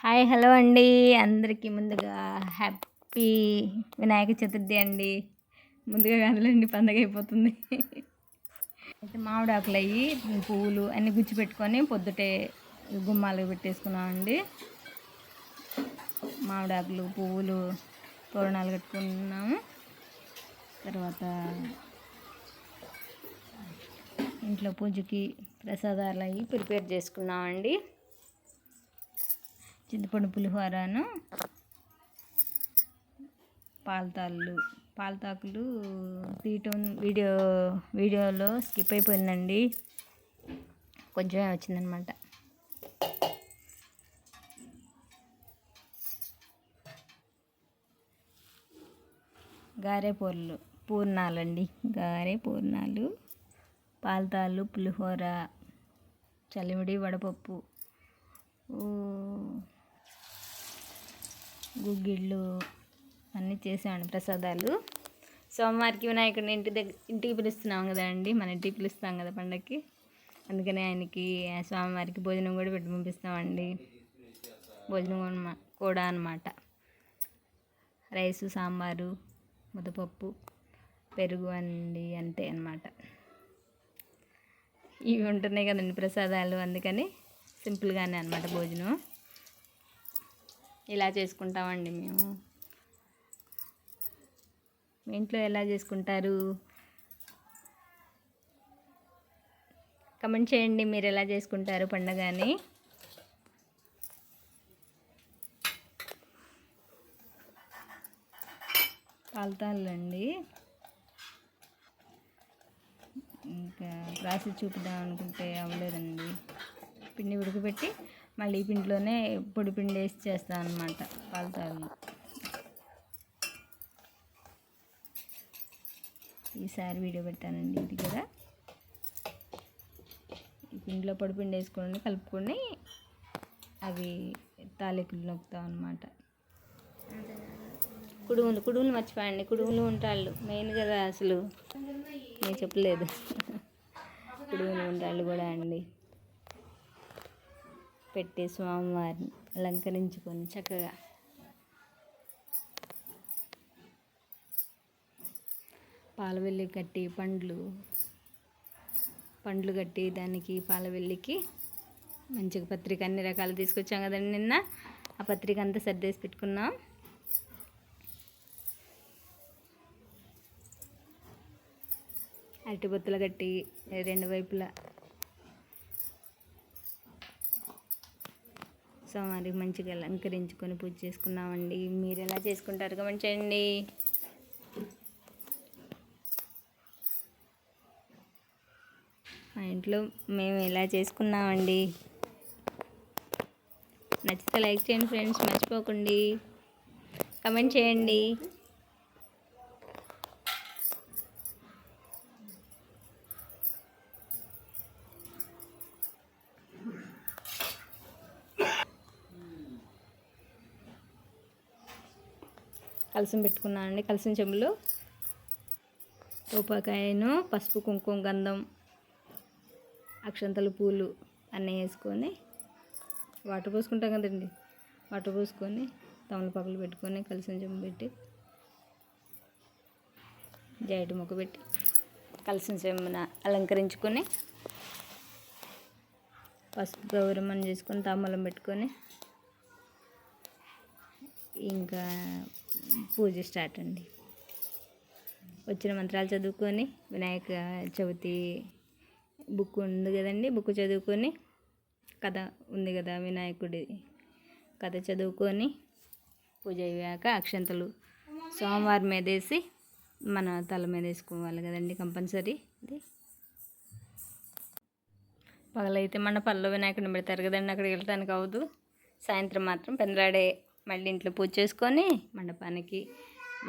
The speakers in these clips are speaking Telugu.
హాయ్ హలో అండి. అందరికీ ముందుగా హ్యాపీ వినాయక చతుర్థి అండి. ముందుగా కాదులేండి పండగ అయిపోతుంది. అయితే మామిడి ఆకులు అయ్యి పువ్వులు అన్నీ గుచ్చి పెట్టుకొని పొద్దుటే గుమ్మాలు పెట్టేసుకున్నామండి మామిడి ఆకులు పువ్వులు తోరణాలు కట్టుకున్నాము తర్వాత ఇంట్లో పూజకి ప్రసాదాలు అవి ప్రిపేర్ చేసుకున్నామండి చింతపండు పులిహోరను పాలతాళ్ళు పాలతాకులు తీయటం వీడియో వీడియోలో స్కిప్ అయిపోయిందండి. కొంచెమే వచ్చిందనమాట. గారె పూర్లు పూర్ణాలండి. గారె పూర్ణాలు పాలతాళ్ళు పులిహోర చలివిడి వడపప్పు. గుగ్గిళ్ళు అన్నీ చేసామండి ప్రసాదాలు. సోమవారికి వినాయకుడిని ఇంటి దగ్గర ఇంటికి పిలుస్తున్నాం కదండి మన ఇంటికి పిలుస్తాం కదా పండగకి అందుకని ఆయనకి స్వామివారికి భోజనం కూడా పెట్టి పంపిస్తామండి. భోజనం కూడా అనమాట రైసు సాంబారు ముద్దపప్పు పెరుగు అండి అంతే అనమాట ఇవి ఉంటున్నాయి కదండి ప్రసాదాలు. అందుకని సింపుల్గానే అనమాట భోజనం. ఇలా చేసుకుంటామండి మేము. మీ ఇంట్లో ఎలా చేసుకుంటారు? కమెంట్ చేయండి మీరు ఎలా చేసుకుంటారు పండగని. పాలతాళ్ళండి ఇంకా రాసి చూపుదాం అనుకుంటే అవ్వలేదండి. పిండి ఉడకబెట్టి మళ్ళీ పిండిలోనే పొడి పిండి వేసి చేస్తాను అనమాట పాలతాళ్ళు ఈసారి వీడియో పెట్టానండి ఇది కదా ఈ పిండిలో పొడి పిండి వేసుకొని కలుపుకొని అవి తాలికలు నొక్కుతాం అనమాట కుడుములు కుడుములు మర్చిపోయండి కుడుములు ఉంటాళ్ళు మెయిన్ కదా అసలు. నేను చెప్పలేదు. కుడుములు ఉంటాళ్ళు కూడా అండి. పెట్టి స్వామివారిని అలంకరించుకొని చక్కగా. పాలవెల్లి కట్టి పండ్లు పండ్లు కట్టి దానికి పాలవెల్లికి మంచిగా పత్రిక అన్ని రకాలు తీసుకొచ్చాం కదండి నిన్న. ఆ పత్రిక అంతా సర్దేసి పెట్టుకున్నాం. అరటిబొత్తులు కట్టి రెండు వైపులా సోమవారికి మంచిగా అలంకరించుకొని పూజ చేసుకున్నామండి. మీరు ఎలా చేసుకుంటారు కమెంట్ చేయండి. మా ఇంట్లో మేము ఎలా చేసుకున్నామండి. నచ్చితే లైక్ చేయండి ఫ్రెండ్స్ మర్చిపోకండి. కమెంట్ చేయండి. కలసం పెట్టుకున్నానండి కలసం చెంబులు. టోపాకాయను పసుపు కుంకుమ గంధం అక్షంతలు పూలు అన్నీ వేసుకొని వాటర్ పోసుకుంటాం కదండి. వాటర్ పోసుకొని తమలపాకులు పెట్టుకొని కలిసిం చెంబు పెట్టి జాయిటి మొక్క పెట్టి కలిసిన చెంబున అలంకరించుకొని పసుపు గౌరమ్మని చేసుకొని తాంబూలం పెట్టుకొని ఇంకా పూజ స్టార్ట్ అండి. వచ్చిన మంత్రాలు చదువుకొని వినాయక చవితి బుక్ ఉంది కదండి బుక్ చదువుకొని కథ ఉంది కదా వినాయకుడి కథ చదువుకొని పూజ అయ్యాక అక్షంతలు సోమవారం మీద వేసి మన తల మీద వేసుకోవాలి కదండి కంపల్సరీ. ఇది. పగలైతే మన పళ్ళు వినాయకుడిని పెడతారు కదండి అక్కడికి వెళ్ళటానికి అవ్వదు. సాయంత్రం మాత్రం పెందలాడే మళ్ళీ ఇంట్లో పూజ చేసుకొని మండపానికి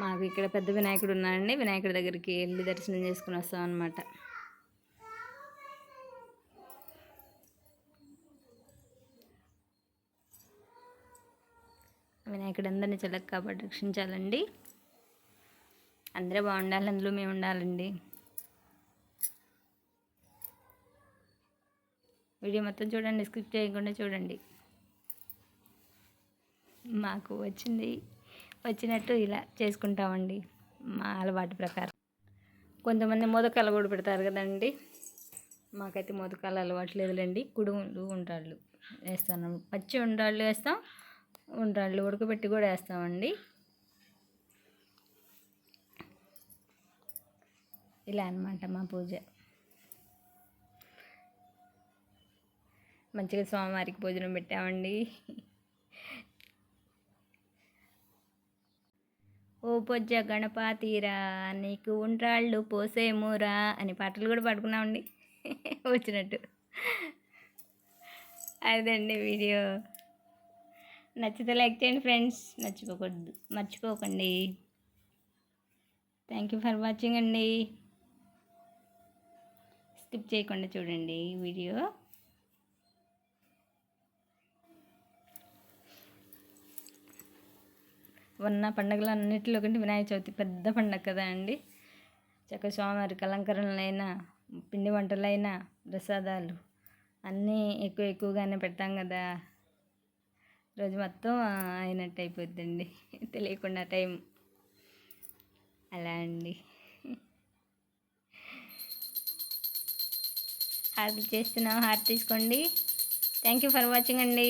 మాకు ఇక్కడ పెద్ద వినాయకుడు ఉన్నాడండి. వినాయకుడి దగ్గరికి వెళ్ళి దర్శనం చేసుకుని వస్తాం అనమాట వినాయకుడు అందరినీ చల్లక కాబట్టి రక్షించాలండి. అందరూ బాగుండాలి అందులో మేము ఉండాలండి. వీడియో మొత్తం చూడండి స్క్రిప్ట్ చేయకుండా చూడండి. మాకు వచ్చింది. వచ్చినట్టు ఇలా చేసుకుంటామండి. మా అలవాటు ప్రకారం. కొంతమంది మోదకాలు కూడా పెడతారు కదండి. మాకైతే మోదకాలు అలవాటు లేదులేండి. కుడుములు ఉంటాళ్ళు వేస్తాను. పచ్చి ఉండాళ్ళు వేస్తాం. ఉండాళ్ళు ఉడకబెట్టి కూడా వేస్తామండి. ఇలా అన్నమాట మా పూజ. మంచిగా స్వామివారికి భోజనం పెట్టామండి. ఓ పొజ్జ గణపాతీరా నీకు ఉండ్రాళ్ళు పోసేమురా అని పాటలు కూడా పాడుకున్నామండి. వచ్చినట్టు. అదండి వీడియో. నచ్చితే లైక్ చేయండి ఫ్రెండ్స్. మర్చిపోకూడదు మర్చిపోకండి. థ్యాంక్ యూ ఫర్ వాచింగ్ అండి. స్కిప్ చేయకుండా చూడండి ఈ వీడియో. ఉన్న పండుగలు అన్నింటిలో కంటే వినాయక చవితి పెద్ద పండుగ కదా అండి. చక్క స్వామివారికి అలంకరణలైనా పిండి వంటలైనా ప్రసాదాలు అన్నీ ఎక్కువ ఎక్కువగానే పెడతాం కదా. రోజు మొత్తం అయినట్టు అయిపోద్దండి. తెలియకుండా టైం. అలా అండి. హార్ట్ చేస్తున్నాం. హార్ట్ తీసుకోండి. థ్యాంక్ యూ ఫర్ వాచింగ్ అండి.